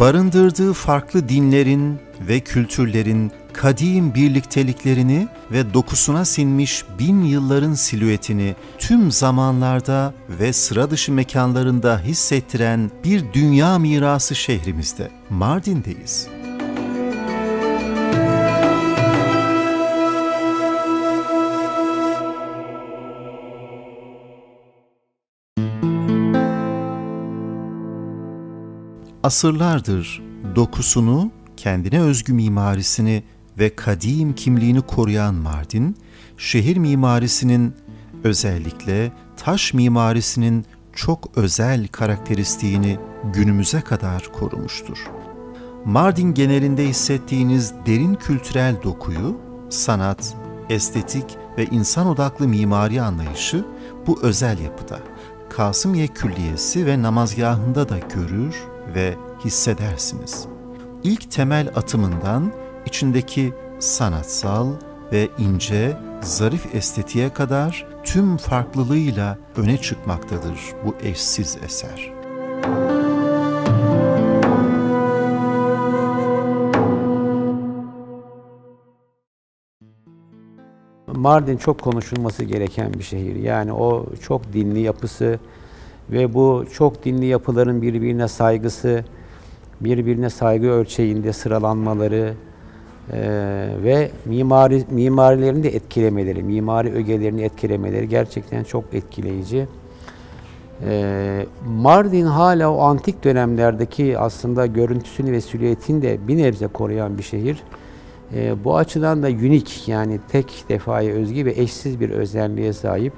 barındırdığı farklı dinlerin ve kültürlerin kadim birlikteliklerini ve dokusuna sinmiş bin yılların silüetini tüm zamanlarda ve sıra dışı mekanlarında hissettiren bir dünya mirası şehrimizde, Mardin'deyiz. Asırlardır dokusunu, kendine özgü mimarisini ve kadim kimliğini koruyan Mardin, şehir mimarisinin özellikle taş mimarisinin çok özel karakteristiğini günümüze kadar korumuştur. Mardin genelinde hissettiğiniz derin kültürel dokuyu, sanat, estetik ve insan odaklı mimari anlayışı bu özel yapıda, Kasımiye Külliyesi ve namazgahında da görür ve hissedersiniz. İlk temel atımından içindeki sanatsal ve ince, zarif estetiğe kadar tüm farklılığıyla öne çıkmaktadır bu eşsiz eser. Mardin çok konuşulması gereken bir şehir. Yani o çok dinli yapısı ve bu çok dinli yapıların birbirine saygısı, birbirine saygı ölçeğinde sıralanmaları eee, ve mimari mimarilerini de etkilemeleri, mimari ögelerini etkilemeleri gerçekten çok etkileyici. Eee, Mardin hala o antik dönemlerdeki aslında görüntüsünü ve silüetini de bir nebze koruyan bir şehir. Eee, bu açıdan da unik yani tek defaya özgü ve eşsiz bir özelliğe sahip.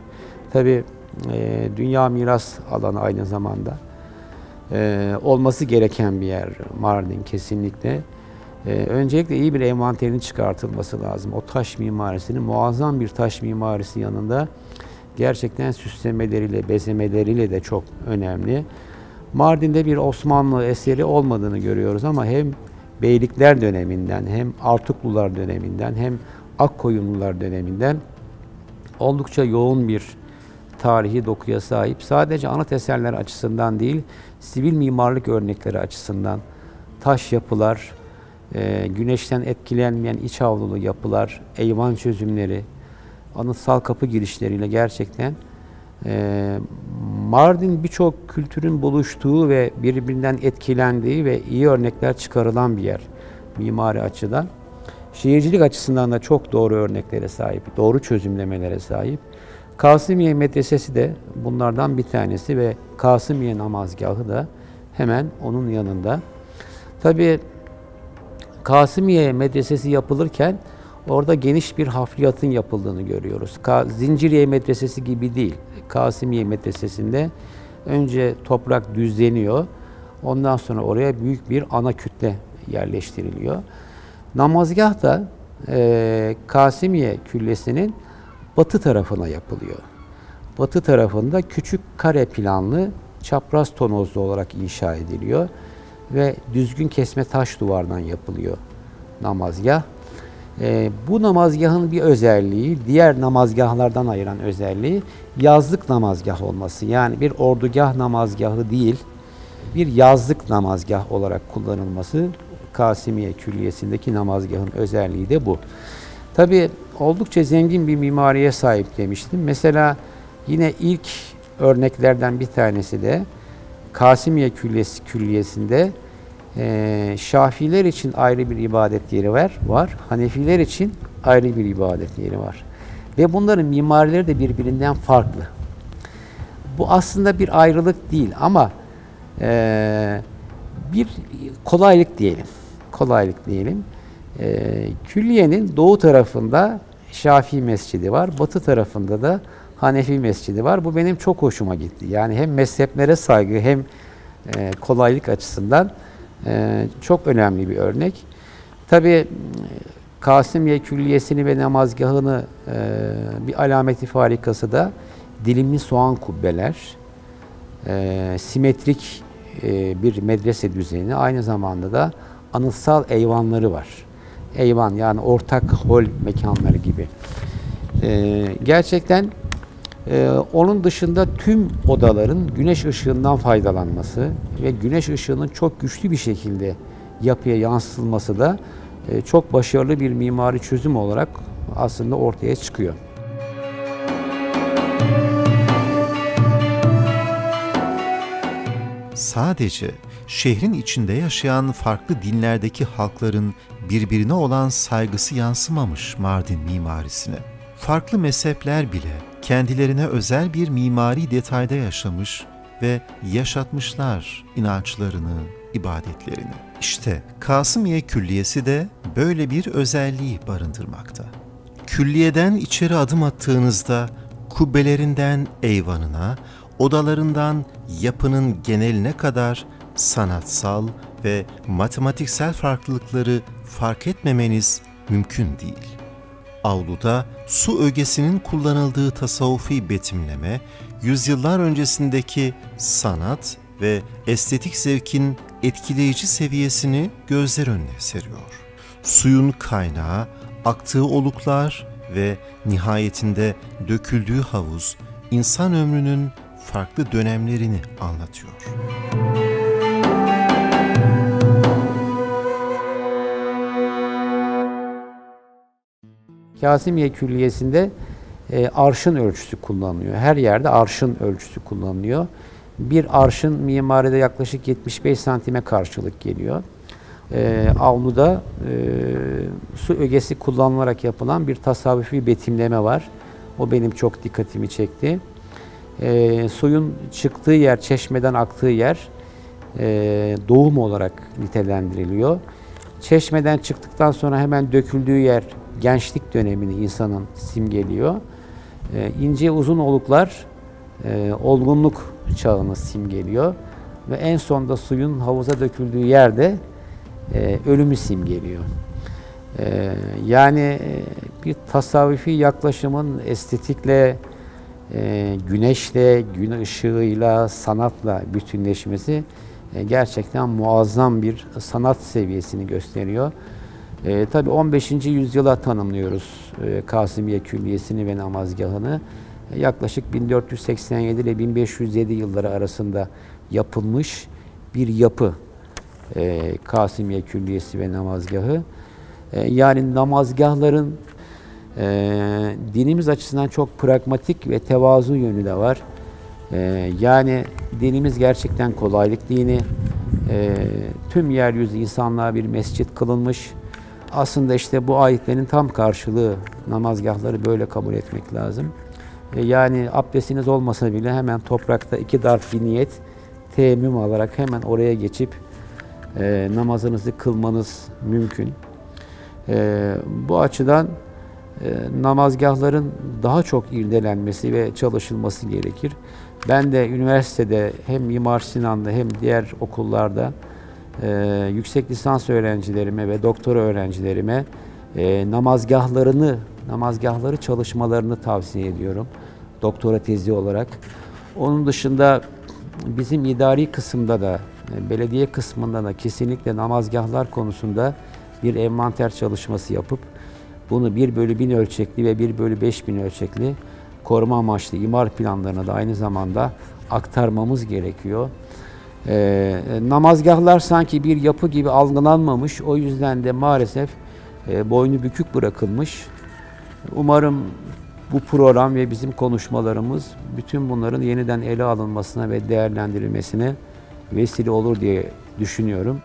Tabi dünya miras alanı aynı zamanda. Eee, olması gereken bir yer Mardin kesinlikle. Eee, öncelikle iyi bir envanterin çıkartılması lazım. O taş mimarisinin muazzam bir taş mimarisi yanında gerçekten süslemeleriyle, bezemeleriyle de çok önemli. Mardin'de bir Osmanlı eseri olmadığını görüyoruz ama hem Beylikler döneminden hem Artuklular döneminden hem Akkoyunlular döneminden oldukça yoğun bir tarihi dokuya sahip. Sadece anıt eserler açısından değil, sivil mimarlık örnekleri açısından taş yapılar, e, güneşten etkilenmeyen iç avlulu yapılar, eyvan çözümleri, anıtsal kapı girişleriyle gerçekten e, Mardin birçok kültürün buluştuğu ve birbirinden etkilendiği ve iyi örnekler çıkarılan bir yer mimari açıdan. Şehircilik açısından da çok doğru örneklere sahip, doğru çözümlemelere sahip. Kasımiye Medresesi de bunlardan bir tanesi ve Kasımiye namazgahı da hemen onun yanında. Tabii Kasımiye Medresesi yapılırken orada geniş bir hafriyatın yapıldığını görüyoruz. Zinciriye Medresesi gibi değil. Kasımiye Medresesi'nde önce toprak düzleniyor. Ondan sonra oraya büyük bir ana kütle yerleştiriliyor. Namazgah da e, Kasimiye Küllesi'nin batı tarafına yapılıyor. Batı tarafında küçük kare planlı çapraz tonozlu olarak inşa ediliyor ve düzgün kesme taş duvardan yapılıyor namazgah. E, bu namazgahın bir özelliği, diğer namazgahlardan ayıran özelliği yazlık namazgah olması. Yani bir ordugah namazgahı değil, bir yazlık namazgah olarak kullanılması Kasimiye Külliyesi'ndeki namazgahın özelliği de bu. Tabi oldukça zengin bir mimariye sahip demiştim. Mesela yine ilk örneklerden bir tanesi de Kasimiye Külliyesi Külliyesi'nde e, Şafiler için ayrı bir ibadet yeri var, var. Hanefiler için ayrı bir ibadet yeri var. Ve bunların mimarileri de birbirinden farklı. Bu aslında bir ayrılık değil ama e, bir kolaylık diyelim. Kolaylık diyelim. E, külliyenin doğu tarafında Şafii Mescidi var, batı tarafında da Hanefi Mescidi var. Bu benim çok hoşuma gitti. Yani hem mezheplere saygı hem e, kolaylık açısından e, çok önemli bir örnek. Tabi Kasımiye Külliyesini ve namazgahını e, bir alameti farikası da dilimli soğan kubbeler, e, simetrik e, bir medrese düzeni, aynı zamanda da anıtsal eyvanları var. Eyvan yani ortak hol mekanları gibi. E, gerçekten Ee, onun dışında tüm odaların güneş ışığından faydalanması ve güneş ışığının çok güçlü bir şekilde yapıya yansıtılması da e, çok başarılı bir mimari çözüm olarak aslında ortaya çıkıyor. Sadece şehrin içinde yaşayan farklı dinlerdeki halkların birbirine olan saygısı yansımamış Mardin mimarisine. Farklı mezhepler bile kendilerine özel bir mimari detayda yaşamış ve yaşatmışlar inançlarını, ibadetlerini. İşte Kasımiye Külliyesi de böyle bir özelliği barındırmakta. Külliyeden içeri adım attığınızda kubbelerinden eyvanına, odalarından yapının geneline kadar sanatsal ve matematiksel farklılıkları fark etmemeniz mümkün değil. Avluda su ögesinin kullanıldığı tasavvufi betimleme, yüzyıllar öncesindeki sanat ve estetik zevkin etkileyici seviyesini gözler önüne seriyor. Suyun kaynağı, aktığı oluklar ve nihayetinde döküldüğü havuz insan ömrünün farklı dönemlerini anlatıyor. Kasimiye Külliyesi'nde e, arşın ölçüsü kullanılıyor. Her yerde arşın ölçüsü kullanılıyor. Bir arşın mimaride yaklaşık 75 santime karşılık geliyor. E, avluda e, su ögesi kullanılarak yapılan bir tasavvufi betimleme var. O benim çok dikkatimi çekti. E, suyun çıktığı yer, çeşmeden aktığı yer e, doğum olarak nitelendiriliyor. Çeşmeden çıktıktan sonra hemen döküldüğü yer gençlik dönemini insanın simgeliyor. E, ince uzun oluklar e, olgunluk çağını simgeliyor. Ve en sonda suyun havuza döküldüğü yerde e, ölümü simgeliyor. E, yani bir tasavvufi yaklaşımın estetikle, e, güneşle, gün ışığıyla, sanatla bütünleşmesi e, gerçekten muazzam bir sanat seviyesini gösteriyor. E, tabii 15. yüzyıla tanımlıyoruz e, Kasımiye Külliyesi'ni ve namazgahını. E, yaklaşık 1487 ile 1507 yılları arasında yapılmış bir yapı e, Kasımiye Külliyesi ve namazgahı. E, yani namazgahların e, dinimiz açısından çok pragmatik ve tevazu yönü de var. E, yani dinimiz gerçekten kolaylık dini. E, tüm yeryüzü insanlığa bir mescit kılınmış. Aslında işte bu ayetlerin tam karşılığı namazgahları böyle kabul etmek lazım. E, yani abdestiniz olmasa bile hemen toprakta iki darf bir niyet teyemmüm alarak hemen oraya geçip e, namazınızı kılmanız mümkün. E, bu açıdan e, namazgahların daha çok irdelenmesi ve çalışılması gerekir. Ben de üniversitede hem Mimar Sinan'da hem diğer okullarda e, yüksek lisans öğrencilerime ve doktora öğrencilerime e, namazgahlarını, namazgahları çalışmalarını tavsiye ediyorum. Doktora tezi olarak. Onun dışında bizim idari kısımda da, e, belediye kısmında da kesinlikle namazgahlar konusunda bir envanter çalışması yapıp bunu 1 bölü 1000 ölçekli ve 1 bölü 5000 ölçekli koruma amaçlı imar planlarına da aynı zamanda aktarmamız gerekiyor. Ee, namazgahlar sanki bir yapı gibi algılanmamış. O yüzden de maalesef e, boynu bükük bırakılmış. Umarım bu program ve bizim konuşmalarımız bütün bunların yeniden ele alınmasına ve değerlendirilmesine vesile olur diye düşünüyorum.